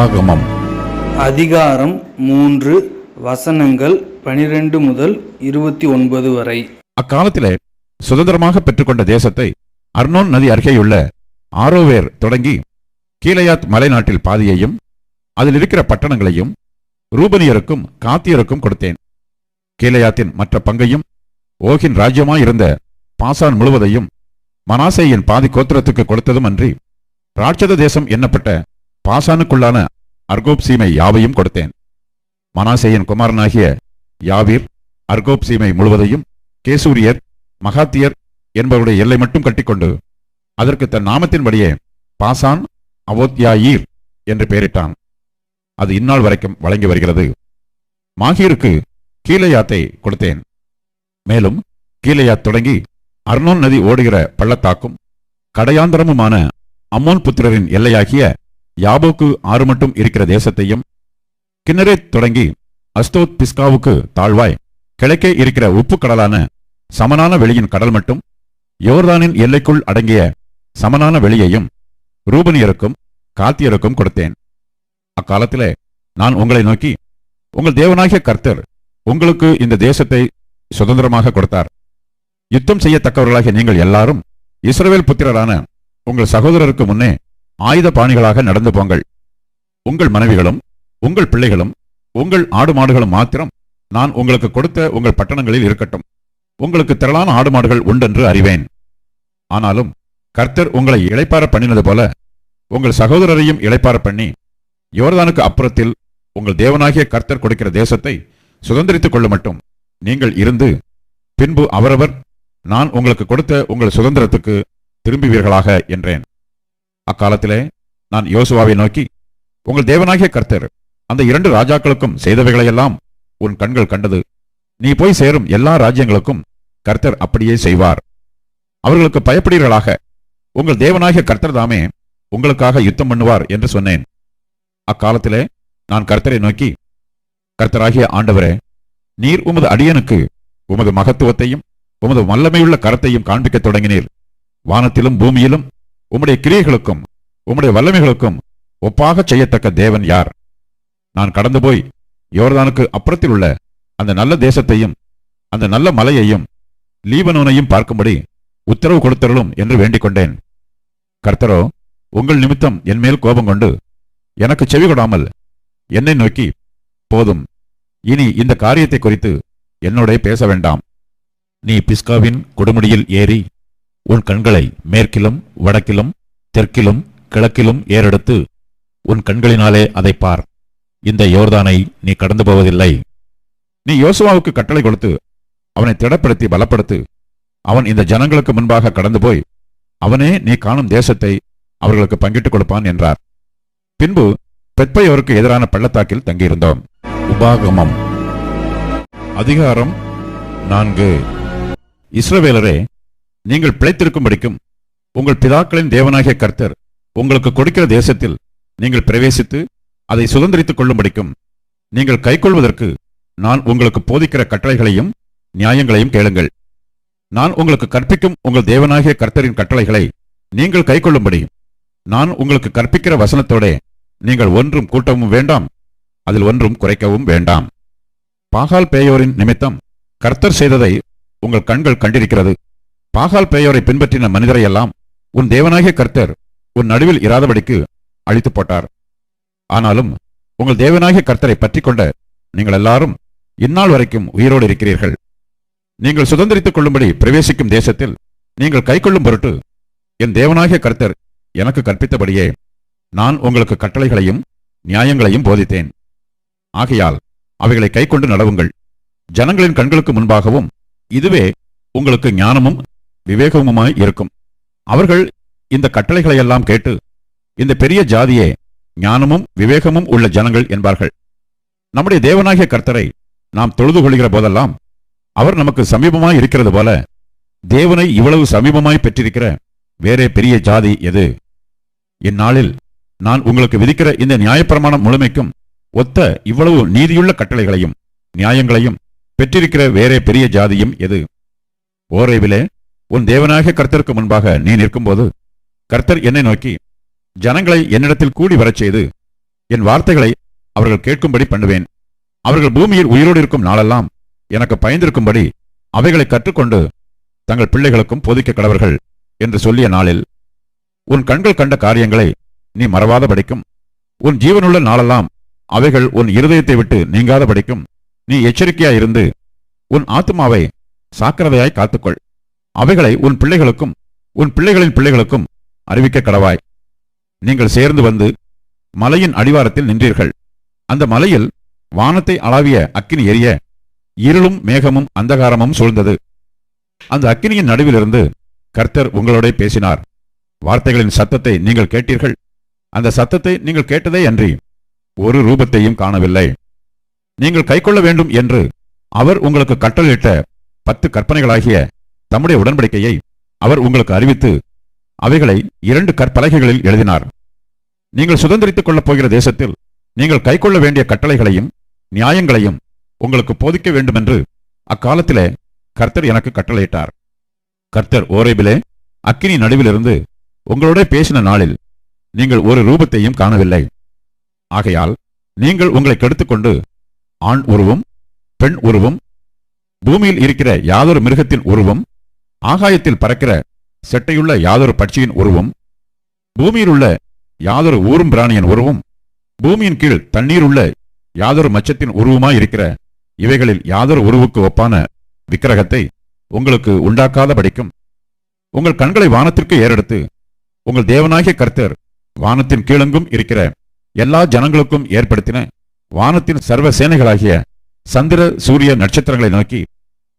உபாகமம். அதிகாரம் மூன்று வசனங்கள் பனிரெண்டு முதல் இருபத்தி ஒன்பது வரை. அக்காலத்திலே சுதந்திரமாக பெற்றுக்கொண்ட தேசத்தை அர்னோன் நதி அருகேயுள்ள ஆரோவேர் தொடங்கி கீலேயாத் மலைநாட்டில் பாதியையும் அதில் இருக்கிற பட்டணங்களையும் ரூபனியருக்கும் காத்தியருக்கும் கொடுத்தேன். கீலேயாத்தின் மற்ற பங்கையும் ஓகின் ராஜ்யமாயிருந்த பாசான் முழுவதையும் மனாசேயின் பாதி கோத்திரத்துக்கு கொடுத்ததும் அன்றி ராட்சத தேசம் எண்ணப்பட்ட பாசானுக்குள்ளான அர்கோப் சீமை யாவையும் கொடுத்தேன். மனாசேயின் குமாரனாகிய யாவீர் அர்கோப் சீமை முழுவதையும் கேசூரியர் மகாத்தியர் என்பவருடைய எல்லை மட்டும் கட்டிக்கொண்டு அதற்கு தன் நாமத்தின்படியே பாசான் அவோத்யாயீர் என்று பெயரிட்டான். அது இந்நாள் வரைக்கும் வழங்கி வருகிறது. மாகீருக்கு கீழயாத்தை கொடுத்தேன். மேலும் கீழயாத் தொடங்கி அர்னோன் நதி ஓடுகிற பள்ளத்தாக்கும் கடையாந்தரமுமான அம்மோன் புத்திரரின் எல்லையாகிய யாபோக்கு ஆறு மட்டும் இருக்கிற தேசத்தையும் கிண்ணரே தொடங்கி அஸ்தோத் பிஸ்காவுக்கு தாழ்வாய் கிழக்கே இருக்கிற உப்பு கடலான சமனான வெளியின் கடல் மட்டும் யோர்தானின் எல்லைக்குள் அடங்கிய சமனான வெளியையும் ரூபனியருக்கும் காத்தியருக்கும் கொடுத்தேன். அக்காலத்திலே நான் உங்களை நோக்கி உங்கள் தேவனாகிய கர்த்தர் உங்களுக்கு இந்த தேசத்தை சுதந்திரமாக கொடுத்தார். யுத்தம் செய்யத்தக்கவர்களாகிய நீங்கள் எல்லாரும் இஸ்ரவேல் புத்திரரான உங்கள் சகோதரருக்கு முன்னே ஆயுத பாணிகளாக நடந்து போங்கள். உங்கள் மனைவிகளும் உங்கள் பிள்ளைகளும் உங்கள் ஆடு மாடுகளும் மாத்திரம் நான் உங்களுக்கு கொடுத்த உங்கள் பட்டணங்களில் இருக்கட்டும். உங்களுக்கு திரளான ஆடு மாடுகள் உண்டென்று அறிவேன். ஆனாலும் கர்த்தர் உங்களை இழைப்பார பண்ணினது போல உங்கள் சகோதரரையும் இழைப்பார பண்ணி யோர்தானுக்கு அப்புறத்தில் உங்கள் தேவனாகிய கர்த்தர் கொடுக்கிற தேசத்தை சுதந்திரித்துக் கொள்ள மட்டும் நீங்கள் இருந்து பின்பு அவரவர் நான் உங்களுக்கு கொடுத்த உங்கள் சுதந்திரத்துக்கு திரும்புவீர்களாக என்றேன். அக்காலத்திலே நான் யோசுவாவை நோக்கி உங்கள் தேவனாகிய கர்த்தர் அந்த இரண்டு ராஜாக்களுக்கும் செய்தவைகளையெல்லாம் உன் கண்கள் கண்டது. நீ போய் சேரும் எல்லா ராஜ்யங்களுக்கும் கர்த்தர் அப்படியே செய்வார். அவர்களுக்கு பயப்படுவீர்களாக உங்கள் தேவனாகிய கர்த்தர் தாமே உங்களுக்காக யுத்தம் பண்ணுவார் என்று சொன்னேன். அக்காலத்திலே நான் கர்த்தரை நோக்கி கர்த்தராகிய ஆண்டவரே நீர் உமது அடியனுக்கு உமது மகத்துவத்தையும் உமது வல்லமையுள்ள கரத்தையும் காண்பிக்கத் தொடங்கினீர். வானத்திலும் பூமியிலும் உம்முடைய கிரியைகளுக்கும் உம்முடைய வல்லமைகளுக்கும் ஒப்பாகச் செய்யத்தக்க தேவன் யார்? நான் கடந்து போய் யோர்தானுக்கு அப்புறத்தில் உள்ள அந்த நல்ல தேசத்தையும் அந்த நல்ல மலையையும் லீபனோனையும் பார்க்கும்படி உத்தரவு கொடுத்தருளும் என்று வேண்டிக் கொண்டேன். கர்த்தரோ உங்கள் நிமித்தம் என் மேல் கோபம் கொண்டு எனக்கு செவி கொடாமல் என்னை நோக்கி போதும் இனி இந்த காரியத்தை குறித்து என்னோட பேச வேண்டாம். நீ பிஸ்காவின் கொடுமுடியில் ஏறி உன் கண்களை மேற்கிலும் வடக்கிலும் தெற்கிலும் கிழக்கிலும் ஏறெடுத்து உன் கண்களினாலே அதை பார். இந்த யோர்தானை நீ கடந்து போவதில்லை. நீ யோசுவாவுக்கு கட்டளை கொடுத்து அவனை திடப்படுத்தி பலப்படுத்து அவன் இந்த ஜனங்களுக்கு முன்பாக கடந்து போய் அவனே நீ காணும் தேசத்தை அவர்களுக்கு பங்கிட்டுக் கொடுப்பான் என்றார். பின்பு பெத்பையோருக்கு எதிரான பள்ளத்தாக்கில் தங்கியிருந்தோம். உபாகமம். அதிகாரம் நான்கு. இஸ்ரவேலரே நீங்கள் பிழைத்திருக்கும்படிக்கும் உங்கள் பிதாக்களின் தேவனாகிய கர்த்தர் உங்களுக்கு கொடுக்கிற தேசத்தில் நீங்கள் பிரவேசித்து அதை சுதந்திரித்துக் கொள்ளும்படிக்கும் நீங்கள் கைக்கொள்வதற்கு நான் உங்களுக்கு போதிக்கிற கட்டளைகளையும் நியாயங்களையும் கேளுங்கள். நான் உங்களுக்கு கற்பிக்கும் உங்கள் தேவனாகிய கர்த்தரின் கட்டளைகளை நீங்கள் கைக்கொள்ளும்படி நான் உங்களுக்கு கற்பிக்கிற வசனத்தோடே நீங்கள் ஒன்றும் கூட்டவும் வேண்டாம். அதில் ஒன்றும் குறைக்கவும் வேண்டாம். பாகால் பேயோரின் நிமித்தம் கர்த்தர் செய்ததை உங்கள் கண்கள் கண்டிருக்கிறது. பாகால் பேயோரை பின்பற்றின மனிதரையெல்லாம் உன் தேவனாகிய கர்த்தர் உன் நடுவில் இராதபடிக்கு அழித்து போட்டார். ஆனாலும் உங்கள் தேவனாகிய கர்த்தரை பற்றி கொண்ட நீங்கள் எல்லாரும் இந்நாள் வரைக்கும் உயிரோடு இருக்கிறீர்கள். நீங்கள் சுதந்திரித்துக் கொள்ளும்படி பிரவேசிக்கும் தேசத்தில் நீங்கள் கைக்கொள்ளும் பொருட்டு என் தேவனாகிய கர்த்தர் எனக்கு கற்பித்தபடியே நான் உங்களுக்கு கட்டளைகளையும் நியாயங்களையும் போதித்தேன். ஆகையால் அவைகளை கைக்கொண்டு நடவுங்கள். ஜனங்களின் கண்களுக்கு முன்பாகவும் இதுவே உங்களுக்கு ஞானமும் விவேகமுமாய் இருக்கும். அவர்கள் இந்த கட்டளைகளையெல்லாம் கேட்டு இந்த பெரிய ஜாதியே ஞானமும் விவேகமும் உள்ள ஜனங்கள் என்பார்கள். நம்முடைய தேவனாகிய கர்த்தரை நாம் தொழுது கொள்கிற போதெல்லாம் அவர் நமக்கு சமீபமாய் இருக்கிறது போல தேவனை இவ்வளவு சமீபமாய் பெற்றிருக்கிற வேறே பெரிய ஜாதி எது? இந்நாளில் நான் உங்களுக்கு விதிக்கிற இந்த நியாயப்பிரமாணம் முழுமைக்கும் ஒத்த இவ்வளவு நீதியுள்ள கட்டளைகளையும் நியாயங்களையும் பெற்றிருக்கிற வேறே பெரிய ஜாதியும் எது? ஓரேவிலே உன் தேவனாக கர்த்தருக்கு முன்பாக நீ நிற்கும்போது கர்த்தர் என்னை நோக்கி ஜனங்களை என்னிடத்தில் கூடி வரச் செய்து என் வார்த்தைகளை அவர்கள் கேட்கும்படி பண்ணுவேன். அவர்கள் பூமியில் உயிரோடு இருக்கும் நாளெல்லாம் எனக்கு பயந்திருக்கும்படி அவைகளை கற்றுக்கொண்டு தங்கள் பிள்ளைகளுக்கும் போதிக்க கடவர்கள் என்று சொல்லிய நாளில் உன் கண்கள் கண்ட காரியங்களை நீ மறவாத படிக்கும் உன் ஜீவனுள்ள நாளெல்லாம் அவைகள் உன் இருதயத்தை விட்டு நீங்காத படிக்கும் நீ எச்சரிக்கையாயிருந்து உன் ஆத்துமாவை சாக்கிரதையாய் காத்துக்கொள். அவைகளை உன் பிள்ளைகளுக்கும் உன் பிள்ளைகளின் பிள்ளைகளுக்கும் அறிவிக்க கடவாய். நீங்கள் சேர்ந்து வந்து மலையின் அடிவாரத்தில் நின்றீர்கள். அந்த மலையில் வானத்தை அளவிய அக்கினி எரிய இருளும் மேகமும் அந்தகாரமும் சூழ்ந்தது. அந்த அக்கினியின் நடுவிலிருந்து கர்த்தர் உங்களோட பேசினார். வார்த்தைகளின் சத்தத்தை நீங்கள் கேட்டீர்கள். அந்த சத்தத்தை நீங்கள் கேட்டதே அன்றி ஒரு ரூபத்தையும் காணவில்லை. நீங்கள் கைக்கொள்ள வேண்டும் என்று அவர் உங்களுக்கு கட்டளையிட்ட பத்து கற்பனைகளாகிய தம்முடைய உடன்படிக்கையை அவர் உங்களுக்கு அறிவித்து அவைகளை இரண்டு கற்பலகைகளில் எழுதினார். நீங்கள் சுதந்திரித்துக் கொள்ளப் போகிற தேசத்தில் நீங்கள் கைக்கொள்ள வேண்டிய கட்டளைகளையும் நியாயங்களையும் உங்களுக்கு போதிக்க வேண்டுமென்று அக்காலத்திலே கர்த்தர் எனக்கு கட்டளையிட்டார். கர்த்தர் ஓரேபிலே அக்கினி நடுவிலிருந்து உங்களோட பேசின நாளில் நீங்கள் ஒரு ரூபத்தையும் காணவில்லை. ஆகையால் நீங்கள் உங்களை கெடுத்துக்கொண்டு ஆண் உருவம் பெண் உருவம் பூமியில் இருக்கிற யாதொரு மிருகத்தின் உருவம் ஆகாயத்தில் பறக்கிற செட்டையுள்ள யாதொரு பட்சியின் உருவம் பூமியில் உள்ள யாதொரு ஊரும் பிராணியின் உருவம் பூமியின் கீழ் தண்ணீர் உள்ள யாதொரு மச்சத்தின் உருவமாய் இருக்கிற இவைகளில் யாதொரு உருவுக்கு ஒப்பான விக்கிரகத்தை உங்களுக்கு உண்டாக்காத படிக்கும் உங்கள் கண்களை வானத்திற்கு ஏறெடுத்து உங்கள் தேவனாகிய கர்த்தர் வானத்தின் கீழெங்கும் இருக்கிற எல்லா ஜனங்களுக்கும் ஏற்படுத்தின வானத்தின் சர்வ சேனைகளாகிய சந்திர சூரிய நட்சத்திரங்களை நோக்கி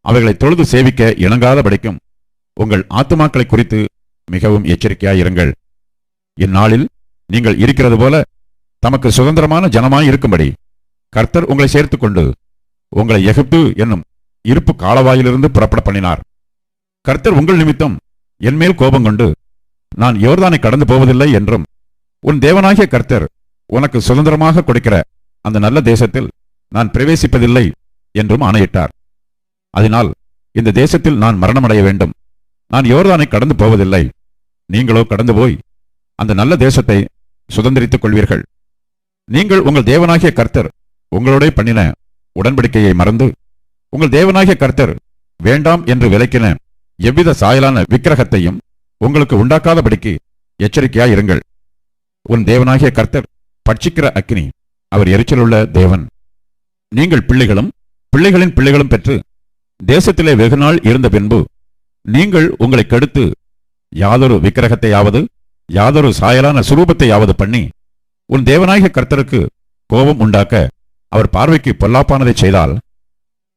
அவைகளை தொழுது சேவிக்க இணங்காத படிக்கும் உங்கள் ஆத்துமாக்களை குறித்து மிகவும் எச்சரிக்கையாயிருங்கள். இந்நாளில் நீங்கள் இருக்கிறது போல தமக்கு சுதந்திரமான ஜனமாய் இருக்கும்படி கர்த்தர் உங்களை சேர்த்துக் கொண்டு உங்களை எகிப்து என்னும் இருப்பு காலவாயிலிருந்து புறப்பட பண்ணினார். கர்த்தர் உங்கள் நிமித்தம் என்மேல் கோபம் கொண்டு நான் யோர்தானை கடந்து போவதில்லை என்றும் உன் தேவனாகிய கர்த்தர் உனக்கு சுதந்திரமாக கொடுக்கிற அந்த நல்ல தேசத்தில் நான் பிரவேசிப்பதில்லை என்றும் ஆணையிட்டார். அதனால் இந்த தேசத்தில் நான் மரணமடைய வேண்டும். நான் யோர்தானை கடந்து போவதில்லை. நீங்களோ கடந்து போய் அந்த நல்ல தேசத்தை சுதந்திரித்துக் கொள்வீர்கள். நீங்கள் உங்கள் தேவனாகிய கர்த்தர் உங்களோட பண்ணின உடன்படிக்கையை மறந்து உங்கள் தேவனாகிய கர்த்தர் வேண்டாம் என்று விலக்கின எவ்வித சாயலான விக்கிரகத்தையும் உங்களுக்கு உண்டாக்காதபடிக்கு எச்சரிக்கையாயிருங்கள் உன் தேவனாகிய கர்த்தர் பட்சிக்கிற அக்னி அவர் எரிச்சலுள்ள தேவன். நீங்கள் பிள்ளைகளும் பிள்ளைகளின் பிள்ளைகளும் பெற்று தேசத்திலே வெகுநாள் இருந்த பின்பு நீங்கள் உங்களை கெடுத்து யாதொரு விக்கிரகத்தையாவது யாதொரு சாயலான சுரூபத்தையாவது பண்ணி உன் தேவநாயக கர்த்தருக்கு கோபம் உண்டாக்க அவர் பார்வைக்கு பொல்லாப்பானதை செய்தால்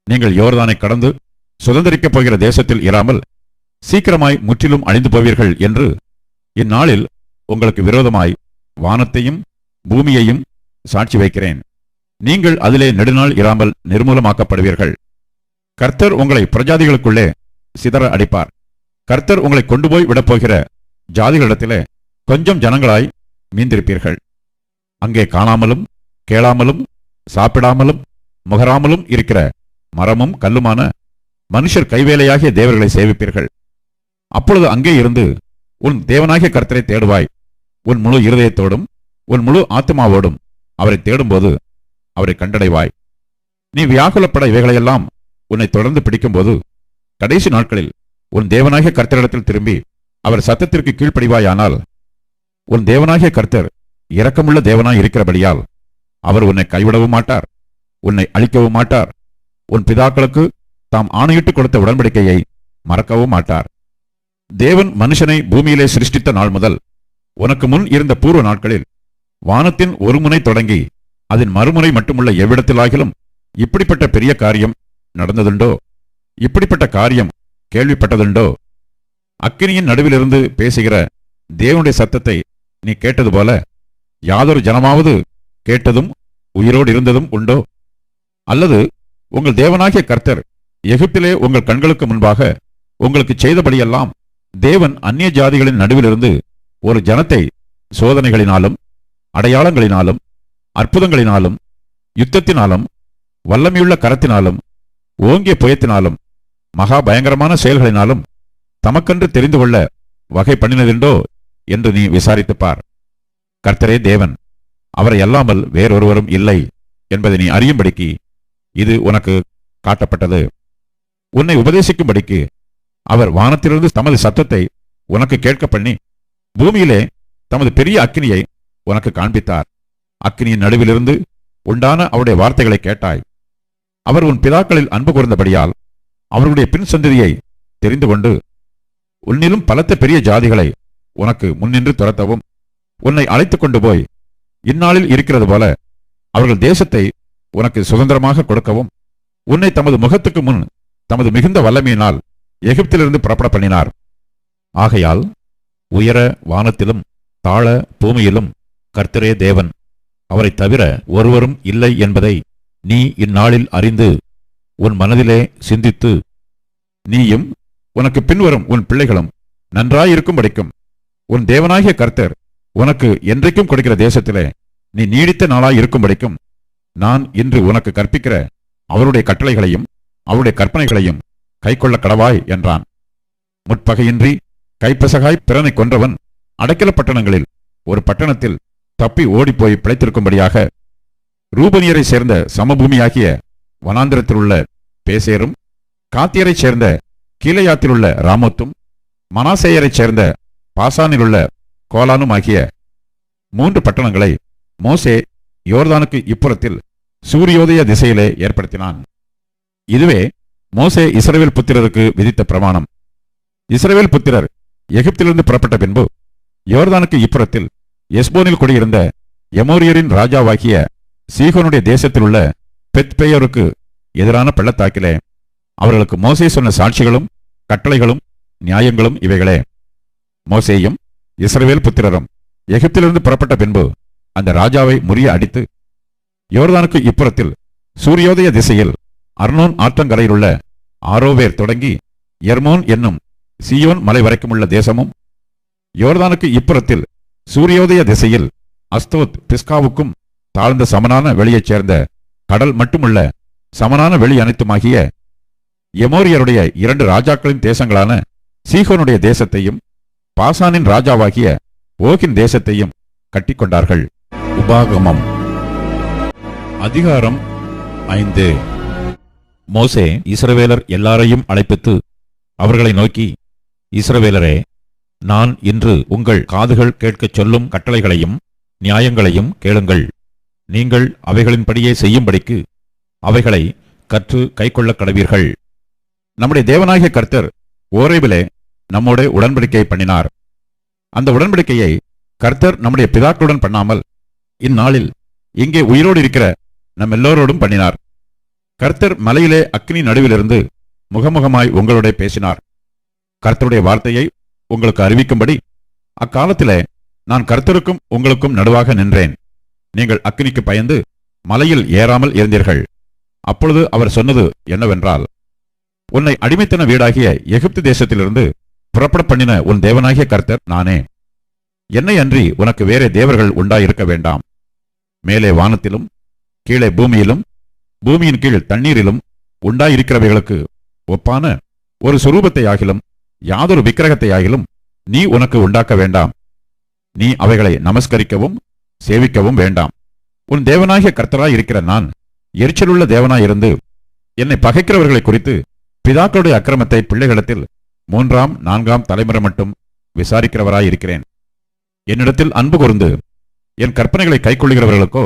நீங்கள் யோர்தானை கடந்து சுதந்திரிக்கப் போகிற தேசத்தில் இராமல் சீக்கிரமாய் முற்றிலும் அழிந்து போவீர்கள் என்று இந்நாளில் உங்களுக்கு விரோதமாய் வானத்தையும் பூமியையும் சாட்சி வைக்கிறேன். நீங்கள் அதிலே நெடுநாள் இராமல் நிர்மூலமாக்கப்படுவீர்கள். கர்த்தர் உங்களை பிரஜாதிகளுக்குள்ளே சிதற அடிப்பார். கர்த்தர் உங்களை கொண்டு போய் விடப்போகிற ஜாதிகளிடத்திலே கொஞ்சம் ஜனங்களாய் மீந்திருப்பீர்கள். அங்கே காணாமலும் கேளாமலும் சாப்பிடாமலும் முகராமலும் இருக்கிற மரமும் கல்லுமான மனுஷர் கைவேலையாகிய தேவர்களை சேவிப்பீர்கள். அப்பொழுது அங்கே இருந்து உன் தேவனாகிய கர்த்தரை தேடுவாய். உன் முழு இருதயத்தோடும் உன் முழு ஆத்மாவோடும் அவரை தேடும்போது அவரை கண்டடைவாய். நீ வியாகுலப்பட இவைகளையெல்லாம் உன்னை தொடர்ந்து பிடிக்கும்போது கடைசி நாட்களில் உன் தேவனாகிய கர்த்தரிடத்தில் திரும்பி அவர் சத்தத்திற்கு கீழ்ப்படிவாயானால் உன் தேவனாகிய கர்த்தர் இரக்கமுள்ள தேவனாய் இருக்கிறபடியால் அவர் உன்னை கைவிடவும் மாட்டார் உன்னை அழிக்கவும் மாட்டார். உன் பிதாக்களுக்கு தாம் ஆணையிட்டு கொடுத்த உடன்படிக்கையை மறக்கவும் மாட்டார். தேவன் மனுஷனை பூமியிலே சிருஷ்டித்த நாள் முதல் உனக்கு முன் இருந்த பூர்வ நாட்களில் வானத்தின் ஒரு முனை தொடங்கி அதன் மறுமுனை மட்டுமுள்ள எவ்விடத்திலாகிலும் இப்படிப்பட்ட பெரிய காரியம் நடந்ததுண்டோ? இப்படிப்பட்ட காரியம் கேள்விப்பட்டதுண்டோ? அக்கினியின் நடுவிலிருந்து பேசுகிற தேவனுடைய சத்தத்தை நீ கேட்டது போல யாதொரு ஜனமாவது கேட்டதும் உயிரோடு இருந்ததும் உண்டோ? அல்லது உங்கள் தேவனாகிய கர்த்தர் எகிப்திலே உங்கள் கண்களுக்கு முன்பாக உங்களுக்கு செய்தபடியெல்லாம் தேவன் அந்நிய ஜாதிகளின் நடுவிலிருந்து ஒரு ஜனத்தை சோதனைகளினாலும் அடையாளங்களினாலும் அற்புதங்களினாலும் யுத்தத்தினாலும் வல்லமையுள்ள கரத்தினாலும் ஓங்கிய புயத்தினாலும் மகா பயங்கரமான செயல்களினாலும் தமக்கென்று தெரிந்து கொள்ள வகை பண்ணினதுண்டோ என்று நீ விசாரித்துப் பார். கர்த்தரே தேவன் அவரை அல்லாமல் வேறொருவரும் இல்லை என்பதை நீ அறியும்படிக்கு இது உனக்கு காட்டப்பட்டது. உன்னை உபதேசிக்கும்படிக்கு அவர் வானத்திலிருந்து தமது சத்தத்தை உனக்கு கேட்க பண்ணி பூமியிலே தமது பெரிய அக்கினியை உனக்கு காண்பித்தார். அக்கினியின் நடுவிலிருந்து உண்டான அவருடைய வார்த்தைகளை கேட்டாய். அவர் உன் பிதாக்களில் அன்பு கூர்ந்தபடியால் அவர்களுடைய பின் சந்ததியை தெரிந்து கொண்டு உன்னிலும் பலத்த பெரிய ஜாதிகளை உனக்கு முன்னின்று துரத்தவும் உன்னை அழைத்து கொண்டு போய் இந்நாளில் இருக்கிறது போல அவர்கள் தேசத்தை உனக்கு சுதந்திரமாக கொடுக்கவும் உன்னை தமது முகத்துக்கு முன் தமது மிகுந்த வல்லமையினால் எகிப்திலிருந்து புறப்பட பண்ணினார். ஆகையால் உயர வானத்திலும் தாழ பூமியிலும் கர்த்தரே தேவன் அவரைத் தவிர ஒருவரும் இல்லை என்பதை நீ இந்நாளில் அறிந்து உன் மனதிலே சிந்தித்து நீயும் உனக்கு பின்வரும் உன் பிள்ளைகளும் நன்றாயிருக்கும்படிக்கும் உன் தேவனாகிய கர்த்தர் உனக்கு என்றைக்கும் கொடுக்கிற தேசத்திலே நீ நீடித்த நாளாய் இருக்கும்படிக்கும் நான் இன்று உனக்கு கற்பிக்கிற அவருடைய கட்டளைகளையும் அவருடைய கற்பனைகளையும் கைக்கொள்ள கடவாய் என்றான். முற்பகையின்றி கைப்பசகாய் பிறனை கொன்றவன் அடைக்கல பட்டணங்களில் ஒரு பட்டணத்தில் தப்பி ஓடிப்போய் பிழைத்திருக்கும்படியாக ரூபனியரை சேர்ந்த சமபூமியாகிய வனாந்திரத்தில் உள்ள பேசேரும் காத்தியரைச் சேர்ந்த கீழையாத்திலுள்ள ராமத்தும் மனாசேயரைச் சேர்ந்த பாசானிலுள்ள கோலானும் ஆகிய மூன்று பட்டணங்களை மோசே யோர்தானுக்கு இப்புறத்தில் சூரியோதய திசையிலே ஏற்படுத்தினான். இதுவே மோசே இஸ்ரேவேல் புத்திரருக்கு விதித்த பிரமாணம். இஸ்ரேவேல் புத்திரர் எகிப்திலிருந்து புறப்பட்ட பின்பு யோர்தானுக்கு இப்புறத்தில் எஸ்போனில் குடியிருந்த எமோரியரின் ராஜாவாகிய சீகோனுடைய தேசத்திலுள்ள பெத்பேயருக்கு எதிரான பள்ளத்தாக்கிலே அவர்களுக்கு மோசே சொன்ன சாட்சிகளும் கட்டளைகளும் நியாயங்களும் இவைகளே. மோசேயும் இஸ்ரவேல் புத்திரரும் எகிப்திலிருந்து புறப்பட்ட பின்பு அந்த ராஜாவை முறிய அடித்து யோர்தானுக்கு இப்புறத்தில் சூரியோதய திசையில் அர்னோன் ஆற்றங்கரையிலுள்ள ஆரோவேர் தொடங்கி எர்மோன் என்னும் சியோன் மலை வரைக்குமுள்ள தேசமும் யோர்தானுக்கு இப்புறத்தில் சூரியோதய திசையில் அஸ்தோத் பிஸ்காவுக்கும் தாழ்ந்த சமனான வெளியைச் சேர்ந்த கடல் மட்டுமுள்ள சமனான வெளி அனைத்துமாகிய எமோரியருடைய இரண்டு ராஜாக்களின் தேசங்களான சீகோனுடைய தேசத்தையும் பாசானின் ராஜாவாகிய ஓகின் தேசத்தையும் கட்டிக்கொண்டார்கள். உபாகமம். அதிகாரம் ஐந்து. மோசே இஸ்ரவேலர் எல்லாரையும் அழைப்பித்து அவர்களை நோக்கி இஸ்ரவேலரே நான் இன்று உங்கள் காதுகள் கேட்கச் சொல்லும் கட்டளைகளையும் நியாயங்களையும் கேளுங்கள். நீங்கள் அவைகளின்படியே செய்யும்படிக்கு அவைகளை கற்று கைக்கொள்ளக் கடவீர்கள். நம்முடைய தேவனாகிய கர்த்தர் ஓரைவிலே நம்மோட உடன்படிக்கை பண்ணினார். அந்த உடன்படிக்கையை கர்த்தர் நம்முடைய பிதாக்களுடன் பண்ணாமல் இந்நாளில் இங்கே உயிரோடு இருக்கிற நம் எல்லோரோடும் பண்ணினார். கர்த்தர் மலையிலே அக்னி நடுவிலிருந்து முகமுகமாய் உங்களோட பேசினார். கர்த்தருடைய வார்த்தையை உங்களுக்கு அறிவிக்கும்படி அக்காலத்திலே நான் கர்த்தருக்கும் உங்களுக்கும் நடுவாக நின்றேன். நீங்கள் அக்னிக்கு பயந்து மலையில் ஏறாமல் இருந்தீர்கள். அப்பொழுது அவர் சொன்னது என்னவென்றால் உன்னை அடிமைத்தன வீடாகிய எகிப்து தேசத்திலிருந்து புறப்பட பண்ணின உன் தேவனாகிய கர்த்தர் நானே. என்னை அன்றி உனக்கு வேறே தேவர்கள் உண்டாயிருக்க வேண்டாம். மேலே வானத்திலும் கீழே பூமியிலும் பூமியின் கீழ் தண்ணீரிலும் உண்டாயிருக்கிறவைகளுக்கு ஒப்பான ஒரு சுரூபத்தை ஆகிலும் யாதொரு விக்கிரகத்தை ஆகிலும் நீ உனக்கு உண்டாக்க வேண்டாம். நீ அவைகளை நமஸ்கரிக்கவும் சேவிக்கவும் வேண்டாம். உன் தேவனாகிய கர்த்தராய் இருக்கிற நான் எரிச்சலுள்ள தேவனாயிருந்து என்னை பகைக்கிறவர்களை குறித்து பிதாக்களுடைய அக்கிரமத்தை பிள்ளைகளிடத்தில் மூன்றாம் நான்காம் தலைமுறை மட்டும் விசாரிக்கிறவராயிருக்கிறேன். என்னிடத்தில் அன்பு கூர்ந்து என் கற்பனைகளை கைக்கொள்ளுகிறவர்களுக்கோ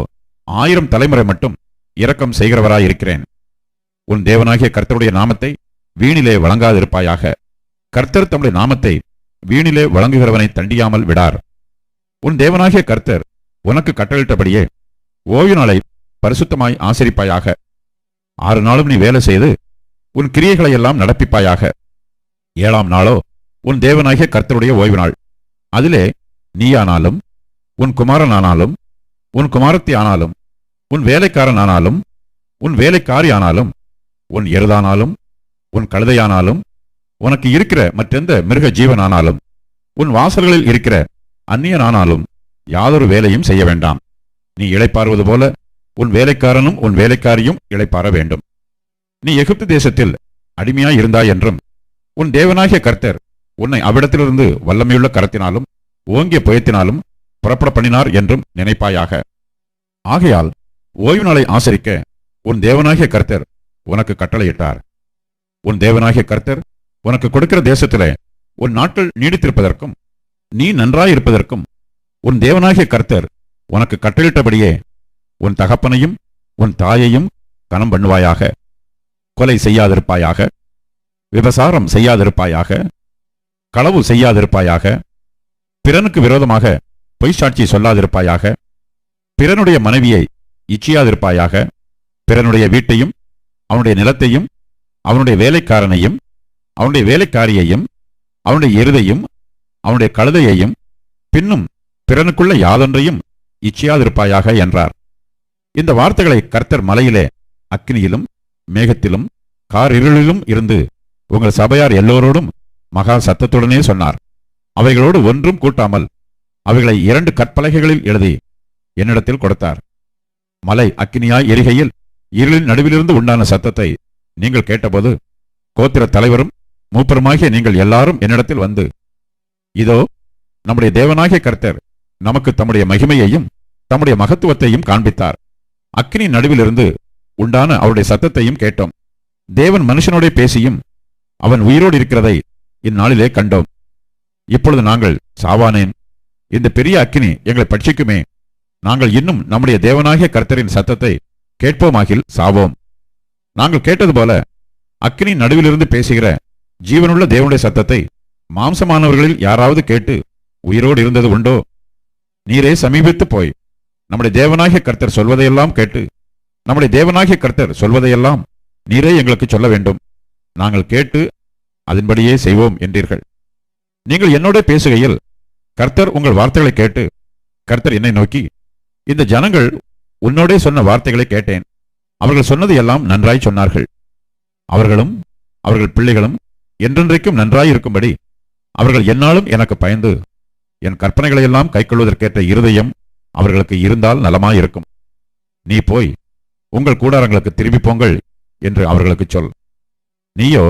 ஆயிரம் தலைமுறை மட்டும் இரக்கம் செய்கிறவராயிருக்கிறேன். உன் தேவனாகிய கர்த்தருடைய நாமத்தை வீணிலே வழங்காதிருப்பாயாக. கர்த்தர் தம்முடைய நாமத்தை வீணிலே வழங்குகிறவனை தண்டியாமல் விடார். உன் தேவனாகிய கர்த்தர் உனக்கு கட்டளிட்டபடியே ஓய்வு நாளை பரிசுத்தமாய் ஆசரிப்பாயாக. ஆறு நாளும் நீ வேலை செய்து உன் கிரியைகளை எல்லாம் நடப்பிப்பாயாக. ஏழாம் நாளோ உன் தேவனாகிய கர்த்தருடைய ஓய்வு நாள் அதிலே நீயானாலும் உன் குமாரனானாலும் உன் குமாரத்தி ஆனாலும் உன் வேலைக்காரனானாலும் உன் வேலைக்காரி ஆனாலும் உன் எருதானாலும் உன் கழுதையானாலும் உனக்கு இருக்கிற மற்றெந்த மிருக ஜீவனானாலும் உன் வாசல்களில் இருக்கிற அந்நியனானாலும் யாதொரு வேலையும் செய்ய வேண்டாம். நீ இளைப்பாறுவது போல உன் வேலைக்காரனும் உன் வேலைக்காரியும் இழைப்பார வேண்டும். நீ எகிப்து தேசத்தில் அடிமையாய் இருந்தாய் என்றும் உன் தேவனாகிய கர்த்தர் உன்னை அவ்விடத்திலிருந்து வல்லமையுள்ள கரத்தினாலும் ஓங்கிய புயத்தினாலும் புறப்பட பண்ணினார் என்றும் நினைப்பாயாக. ஆகையால் ஓய்வு நாளை ஆசரிக்க உன் தேவனாகிய கர்த்தர் உனக்கு கட்டளையிட்டார். உன் தேவனாகிய கர்த்தர் உனக்கு கொடுக்கிற தேசத்திலே உன் நாட்கள் நீடித்திருப்பதற்கும் நீ நன்றாயிருப்பதற்கும் உன் தேவனாகிய கர்த்தர் உனக்கு கட்டளிட்டபடியே உன் தகப்பனையும் உன் தாயையும் கனம் பண்ணுவாயாக. கொலை செய்யாதிருப்பாயாக விபசாரம் செய்யாதிருப்பாயாக களவு செய்யாதிருப்பாயாக பிறனுக்கு விரோதமாக பொய்சாட்சி சொல்லாதிருப்பாயாக பிறனுடைய மனைவியை இச்சியாதிருப்பாயாக பிறனுடைய வீட்டையும் அவனுடைய நிலத்தையும் அவனுடைய வேலைக்காரனையும் அவனுடைய வேலைக்காரியையும் அவனுடைய எருதையும் அவனுடைய கழுதையையும் பின்னும் பிறனுக்குள்ள யாதொன்றையும் இச்சியாதிருப்பாயாக என்றார். இந்த வார்த்தைகளை கர்த்தர் மலையிலே அக்னியிலும் மேகத்திலும் காரிருளிலும் இருந்து உங்கள் சபையார் எல்லோரோடும் மகா சத்தத்துடனே சொன்னார். அவைகளோடு ஒன்றும் கூட்டாமல் அவைகளை இரண்டு கற்பலகைகளில் எழுதி என்னிடத்தில் கொடுத்தார். மலை அக்கினியாய் எரிகையில் இருளின் நடுவிலிருந்து உண்டான சத்தத்தை நீங்கள் கேட்டபோது கோத்திர தலைவரும் மூப்பருமாகிய நீங்கள் எல்லாரும் என்னிடத்தில் வந்து இதோ நம்முடைய தேவனாகிய கர்த்தர் நமக்கு தம்முடைய மகிமையையும் தம்முடைய மகத்துவத்தையும் காண்பித்தார். அக்னி நடுவிலிருந்து உண்டான அவருடைய சத்தத்தையும் கேட்டோம். தேவன் மனுஷனோட பேசியும் அவன் உயிரோடு இருக்கிறதை இந்நாளிலே கண்டோம். இப்பொழுது நாங்கள் சாவானேன் இந்த பெரிய அக்கினி எங்களை பட்சிக்குமே. நாங்கள் இன்னும் நம்முடைய தேவனாகிய கர்த்தரின் சத்தத்தை கேட்போமாகில் சாவோம். நாங்கள் கேட்டது போல அக்கினி நடுவிலிருந்து பேசுகிற ஜீவனுள்ள தேவனுடைய சத்தத்தை மாம்சமானவர்களில் யாராவது கேட்டு உயிரோடு இருந்தது உண்டோ? நீரே சமீபித்து போய் நம்முடைய தேவனாகிய கர்த்தர் சொல்வதையெல்லாம் கேட்டு நம்முடைய தேவனாகிய கர்த்தர் சொல்வதையெல்லாம் நீரே எங்களுக்கு சொல்ல வேண்டும். நாங்கள் கேட்டு அதன்படியே செய்வோம் என்றீர்கள். நீங்கள் என்னோட பேசுகையில் கர்த்தர் உங்கள் வார்த்தைகளை கேட்டு கர்த்தர் என்னை நோக்கி இந்த ஜனங்கள் உன்னோடே சொன்ன வார்த்தைகளை கேட்டேன். அவர்கள் சொன்னது எல்லாம் நன்றாய் சொன்னார்கள். அவர்களும் அவர்கள் பிள்ளைகளும் என்றென்றைக்கும் நன்றாய் இருக்கும்படி அவர்கள் என்னாலும் எனக்கு பயந்து என் கற்பனைகளையெல்லாம் கைக்கொள்வதற்கேற்ற இருதயம் அவர்களுக்கு இருந்தால் நலமாயிருக்கும். நீ போய் உங்கள் கூடாரங்களுக்கு திரும்பி போங்கள் என்று அவர்களுக்கு சொல். நீயோ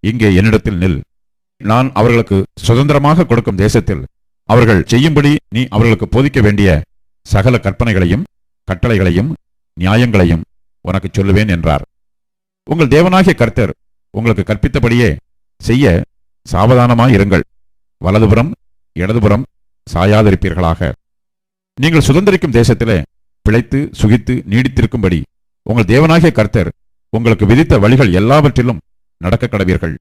இங்கே என்னிடத்தில் நில். நான் அவர்களுக்கு சுதந்திரமாக கொடுக்கும் தேசத்தில் அவர்கள் செய்யும்படி நீ அவர்களுக்கு போதிக்க வேண்டிய சகல கற்பனைகளையும் கட்டளைகளையும் நியாயங்களையும் உனக்கு சொல்லுவேன் என்றார். உங்கள் தேவனாகிய கர்த்தர் உங்களுக்கு கற்பித்தபடியே செய்ய சாவதானமாயிருங்கள் வலதுபுறம் இடதுபுறம் சாயாதிருப்பீர்களாக. நீங்கள் சுதந்திரிக்கும் தேசத்திலே பிழைத்து சுகித்து நீடித்திருக்கும்படி உங்கள் தேவனாகிய கர்த்தர் உங்களுக்கு விதித்த வழிகள் எல்லாவற்றிலும் நடக்க கடவீர்கள்